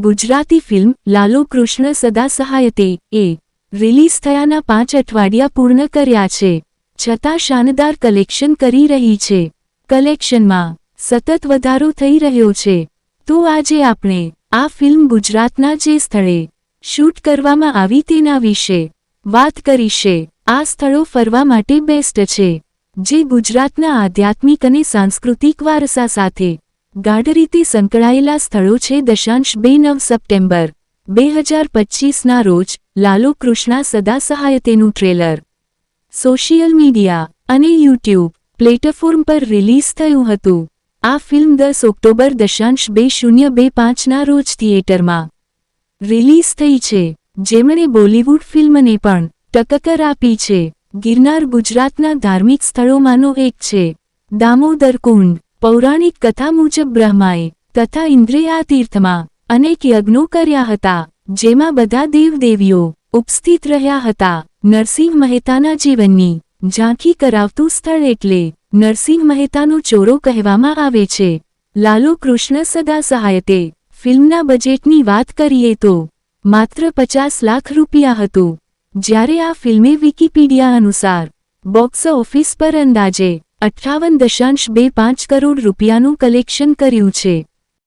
Gujarati film Lalo Krishna સદા સહાયતે એ release થયાના પાંચ અઠવાડિયા પૂર્ણ કર્યા છે. છતાં શાનદાર કલેક્શન કરી રહી છે. કલેક્શનમાં સતત વધારો થઈ રહ્યો છે. તો આજે આપણે આ ફિલ્મ ગુજરાતના જે સ્થળે શૂટ કરવામાં આવી તેના વિશે વાત કરીશે. આ સ્થળો ફરવા માટે બેસ્ટ છે. જે ગુજરાતના આધ્યાત્મિક અને સાંસ્કૃતિક વારસા સાથે ગાઢ રીતે સંકળાયેલા સ્થળો છે દશાંશ બે નવ સપ્ટેમ્બર, બે હજાર પચીસના રોજ લાલુ કૃષ્ણા સદા સહાયતેનું ટ્રેલર. સોશિયલ મીડિયા અને યુટ્યુબ પ્લેટફોર્મ પર રિલીઝ થયું હતું. આ ફિલ્મ દસ ઓક્ટોબર દશાંશ બે શૂન્ય બે પાંચના રોજ થિયેટરમાં રિલીઝ થઈ છે. જેમણે બોલિવૂડ ફિલ્મને પણ ટક્કર આપી છે. ગિરનાર ગુજરાતના ધાર્મિક સ્થળોમાંનો એક છે. દામોદર કુંડ પૌરાણિક કથા મુજબ બ્રહ્માએ તથા ઇન્દ્રે આ તીર્થમાં અનેક યજ્ઞો કર્યા હતા, જેમાં બધા દેવદેવીઓ ઉપસ્થિત રહ્યા હતા. નરસિંહ મહેતાના જીવનની ઝાંખી કરાવતું સ્થળ એટલે નરસિંહ મહેતાનો ચોરો કહેવામાં આવે છે. લાલુ કૃષ્ણ સદા સહાયતે ફિલ્મના બજેટની વાત કરીએ તો માત્ર પચાસ લાખ રૂપિયા હતું. જ્યારે આ ફિલ્મે વિકિપીડિયા અનુસાર બોક્સ ઓફિસ પર અંદાજે અઠ્ઠાવન દશાંશ બે પાંચ કરોડ રૂપિયાનું કલેક્શન કર્યું છે.